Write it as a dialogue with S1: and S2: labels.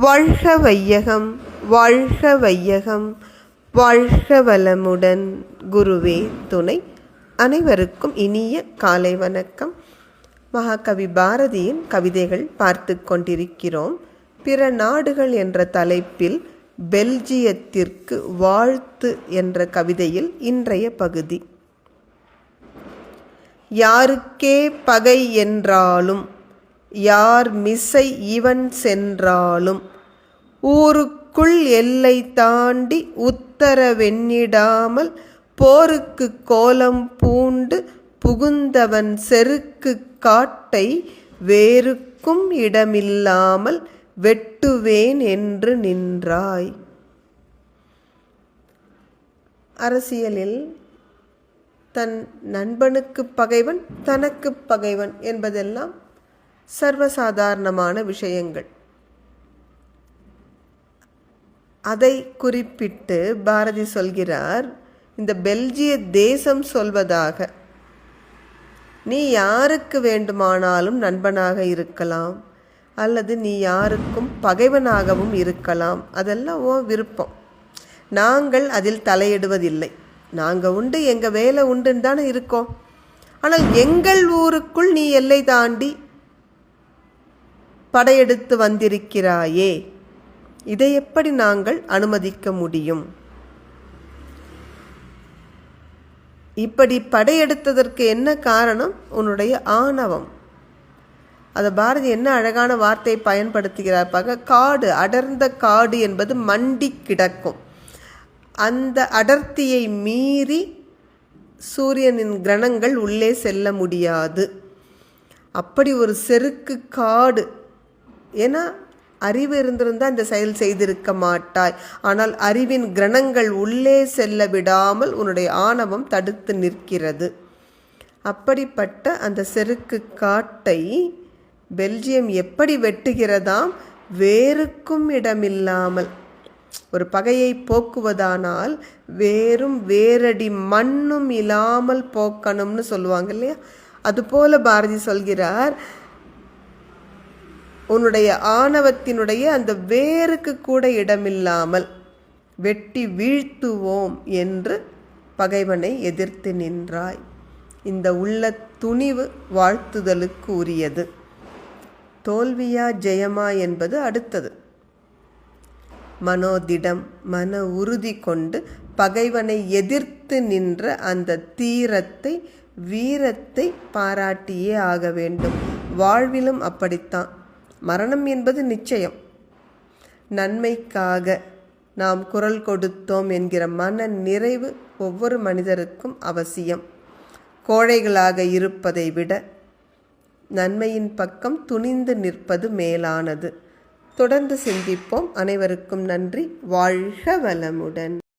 S1: வாழ்க வையகம் வாழ்க வையகம் வாழ்க வளமுடன். குருவே துணை. அனைவருக்கும் இனிய காலை வணக்கம். மகாகவி பாரதியின் கவிதைகள் பார்த்து கொண்டிருக்கிறோம். பிற நாடுகள் என்ற தலைப்பில் பெல்ஜியத்திற்கு வாழ்த்து என்ற கவிதையில் இன்றைய பகுதி. யாருக்கே பகை என்றாலும் யார் மிசை இவன் சென்றாலும்? ஊருக்குள் எல்லை தாண்டி உத்தரவெண்ணிடாமல் போருக்கு கோலம் பூண்டு புகுந்தவன் செருக்கு காட்டை வேறுக்கும் இடமில்லாமல் வெட்டுவேன் என்று நின்றாய். அரசியலில் தன் நண்பனுக்கு பகைவன் தனக்கு பகைவன் என்பதெல்லாம் சர்வசாதாரணமான விஷயங்கள். அதை குறிப்பிட்டு பாரதி சொல்கிறார் இந்த பெல்ஜிய தேசம் சொல்வதாக. நீ யாருக்கு வேண்டுமானாலும் நண்பனாக இருக்கலாம் அல்லது நீ யாருக்கும் பகைவனாகவும் இருக்கலாம். அதெல்லாம் ஓ விருப்பம். நாங்கள் அதில் தலையிடுவதில்லை. நாங்கள் உண்டு எங்கள் வேலை உண்டுன்னு தானே இருக்கோம். ஆனால் எங்கள் ஊருக்குள் நீ எல்லை தாண்டி படையெடுத்து வந்திருக்கிறாயே. இதை எப்படி நாங்கள் அனுமதிக்க முடியும்? இப்படி படையெடுத்ததற்கு என்ன காரணம்? உன்னுடைய ஆணவம். அதை பாரதி என்ன அழகான வார்த்தையை பயன்படுத்துகிறார் பார்க்க காடு அடர்ந்த காடு என்பது மண்டி கிடக்கும். அந்த அடர்த்தியை மீறி சூரியனின் கிரணங்கள் உள்ளே செல்ல முடியாது. அப்படி ஒரு செருக்கு காடு ஏன்னா அறிவு இருந்திருந்தால் இந்த செயல் செய்திருக்க மாட்டாய். ஆனால் அறிவின் கிரணங்கள் உள்ளே செல்ல விடாமல் உன்னுடைய ஆணவம் தடுத்து நிற்கிறது. அப்படிப்பட்ட அந்த செருக்கு காட்டை பெல்ஜியம் எப்படி வெட்டுகிறதாம் வேருக்கும் இடமில்லாமல். ஒரு பகையை போக்குவதானால் வேறும் வேரடி மண்ணும் இல்லாமல் போக்கணும்னு சொல்லுவாங்க இல்லையா? அதுபோல பாரதி சொல்கிறார் உன்னுடைய ஆணவத்தினுடைய அந்த வேருக்கு கூட இடமில்லாமல் வெட்டி வீழ்த்துவோம் என்று பகைவனை எதிர்த்து நின்றாய். இந்த உள்ள துணிவு வாழ்த்துதலுக்கு உரியது. தோல்வியா ஜெயமா என்பது அடுத்தது. மனோதிடம் மன உறுதி கொண்டு பகைவனை எதிர்த்து நின்ற அந்த தீரத்தை வீரத்தை பாராட்டியே ஆக வேண்டும். வாழ்விலும் அப்படித்தான். மரணம் என்பது நிச்சயம். நன்மைக்காக நாம் குரல் கொடுத்தோம் என்கிற மன நிறைவு ஒவ்வொரு மனிதருக்கும் அவசியம். கோழைகளாக இருப்பதை விட நன்மையின் பக்கம் துணிந்து நிற்பது மேலானது. தொடர்ந்து சிந்திப்போம். அனைவருக்கும் நன்றி. வாழ்க வளமுடன்.